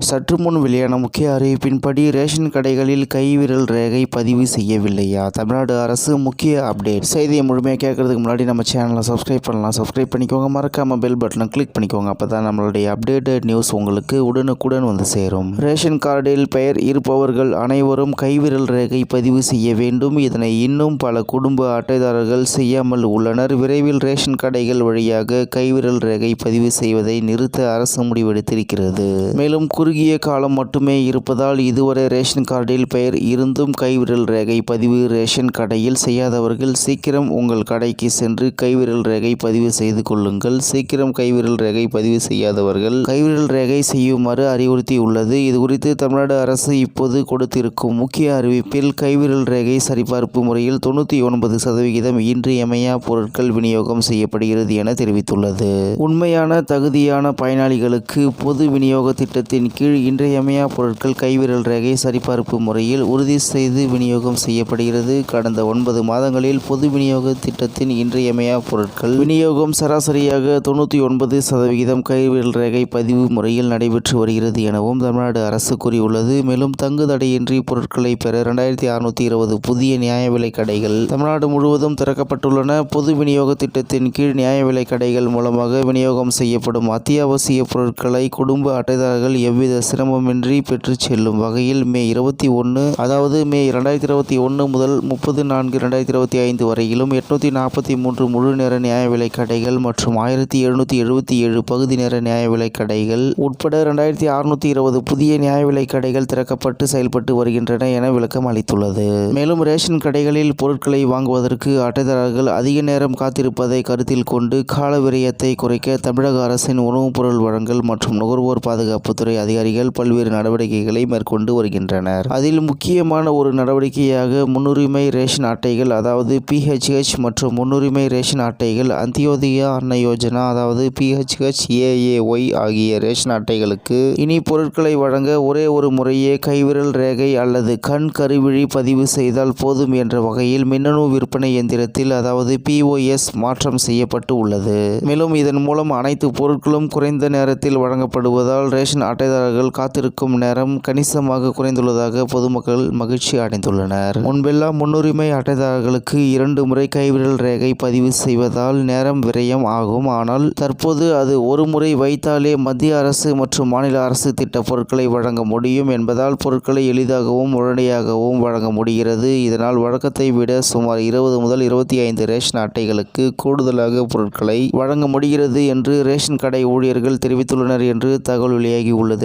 சற்று முன் வெளியான முக்கிய அறிவிப்பின்படி ரேஷன் கடைகளில் கைவிரல் ரேகை பதிவு செய்யவில்லையா? தமிழ்நாடு அரசு முக்கிய அப்டேட். செய்தியை முழுமையாக கேட்கறதுக்கு முன்னாடி நம்ம சேனலை சப்ஸ்கிரைப் பண்ணலாம். சப்ஸ்கிரைப் பண்ணிக்கோங்க. மறக்காம பெல் பட்டனை கிளிக் பண்ணிக்கோங்க. அப்போ தான் நம்மளுடைய அப்டேட்டட் நியூஸ் உங்களுக்கு உடனுக்குடன் வந்து சேரும். ரேஷன் கார்டில் பெயர் இருப்பவர்கள் அனைவரும் கைவிரல் ரேகை பதிவு செய்ய வேண்டும். இதனை இன்னும் பல குடும்ப அட்டைதாரர்கள் செய்யாமல் உள்ளனர். விரைவில் ரேஷன் கடைகள் வழியாக கைவிரல் ரேகை பதிவு செய்வதை நிறுத்த அரசு முடிவெடுத்திருக்கிறது. மேலும் குறுகிய காலம் மட்டுமே இருப்பதால் இதுவரை ரேஷன் கார்டில் பெயர் இருந்தும் கைவிரல் ரேகை பதிவு ரேஷன் கடையில் செய்யாதவர்கள் சீக்கிரம் உங்கள் கடைக்கு சென்று கைவிரல் ரேகை பதிவு செய்து கொள்ளுங்கள். சீக்கிரம் கைவிரல் ரேகை பதிவு செய்யாதவர்கள் கைவிரல் ரேகை செய்யுமாறு அறிவுறுத்தியுள்ளது இதுகுறித்து தமிழ்நாடு அரசு இப்போது கொடுத்திருக்கும் முக்கிய அறிவிப்பில் கைவிரல் ரேகை சரிபார்ப்பு முறையில் தொண்ணூற்றி ஒன்பது சதவிகிதம் இன்றியமையா பொருட்கள் விநியோகம் செய்யப்படுகிறது என தெரிவித்துள்ளது. உண்மையான தகுதியான பயனாளிகளுக்கு பொது விநியோக திட்டத்தின் கீழ் இன்றியமையா பொருட்கள் கைவிரல் ரேகை சரிபார்ப்பு முறையில் உறுதி செய்து விநியோகம் செய்யப்படுகிறது. கடந்த ஒன்பது மாதங்களில் பொது விநியோக திட்டத்தின் இன்றியமையா பொருட்கள் விநியோகம் சராசரியாக தொண்ணூற்றி ஒன்பது சதவிகிதம் கைவிரல் ரேகை பதிவு முறையில் நடைபெற்று வருகிறது எனவும் தமிழ்நாடு அரசு கூறியுள்ளது. மேலும் தங்கு தடையின்றி பொருட்களை பெற இரண்டாயிரத்தி அறுநூத்தி இருபது புதிய நியாய விலை கடைகள் தமிழ்நாடு முழுவதும் திறக்கப்பட்டுள்ளன. பொது விநியோக திட்டத்தின் கீழ் நியாய விலை கடைகள் மூலமாக விநியோகம் செய்யப்படும் அத்தியாவசிய பொருட்களை குடும்ப அட்டைதாரர்கள் எவ்வித சிரமமின்றி பெற்றுச் செல்லும் வகையில் மே இருபத்தி ஒன்று அதாவது மே இரண்டாயிரத்தி இருபத்தி ஒன்று முதல் முப்பது நான்கு இரண்டாயிரத்தி இருபத்தி ஐந்து வரையிலும் எட்நூற்றி நாற்பத்தி மூன்று முழு நேர நியாய விலை கடைகள் மற்றும் ஆயிரத்தி எழுநூற்றி எழுபத்தி ஏழு பகுதி நேர நியாய விலை கடைகள் உட்பட இரண்டாயிரத்தி அறுநூற்றி இருபது புதிய நியாய விலை கடைகள் திறக்கப்பட்டு செயல்பட்டு வருகின்றன என விளக்கம் அளித்துள்ளது. மேலும் ரேஷன் கடைகளில் பொருட்களை வாங்குவதற்கு அட்டைதாரர்கள் அதிக நேரம் காத்திருப்பதை கருத்தில் கொண்டு கால விரயத்தை குறைக்க தமிழக அரசின் உணவுப் பொருள் வழங்கல் மற்றும் நுகர்வோர் பாதுகாப்புத்துறை அதிகாரிகள் பல்வேறு நடவடிக்கைகளை மேற்கொண்டு வருகின்றனர். அதில் முக்கியமான ஒரு நடவடிக்கையாக முன்னுரிமை ரேஷன் அட்டைகள் அதாவது பிஹெச்ஹெச் மற்றும் முன்னுரிமை ரேஷன் அட்டைகள் அந்தியோதயா அன்ன யோஜனா அதாவது பிஹெச்ஹெச் ஏஏஒய் ஆகிய ரேஷன் அட்டைகளுக்கு இனி பொருட்களை வழங்க ஒரே ஒரு முறையே கைவிரல் ரேகை அல்லது கண் கருவிழி பதிவு செய்தால் போதும் என்ற வகையில் மின்னணு விற்பனை எந்திரத்தில் அதாவது பிஓஎஸ் மாற்றம் செய்யப்பட்டு உள்ளது. மேலும் இதன் மூலம் அனைத்து பொருட்களும் குறைந்த நேரத்தில் வழங்கப்படுவதால் ரேஷன் அட்டைதாரர்கள் காத்திருக்கும் நேரம் கணிசமாக குறைந்துள்ளதாக பொதுமக்கள் மகிழ்ச்சி அடைந்துள்ளனர். முன்பெல்லாம் முன்னுரிமை அட்டைதாரர்களுக்கு இரண்டு முறை கைவிரல் ரேகை பதிவு செய்வதால் நேரம் விரயம் ஆகும். ஆனால் தற்போது அது ஒரு முறை வைத்தாலே மத்திய அரசு மற்றும் மாநில அரசு திட்ட பொருட்களை வழங்க முடியும் என்பதால் பொருட்களை எளிதாகவும் உடனடியாகவும் வழங்க முடிகிறது. இதனால் வழக்கத்தை விட சுமார் இருபது முதல் இருபத்தி ஐந்து ரேஷன் அட்டைகளுக்கு கூடுதலாக பொருட்களை வழங்க முடிகிறது என்று ரேஷன் கடை ஊழியர்கள் தெரிவித்துள்ளனர் என்று தகவல் வெளியாகி உள்ளது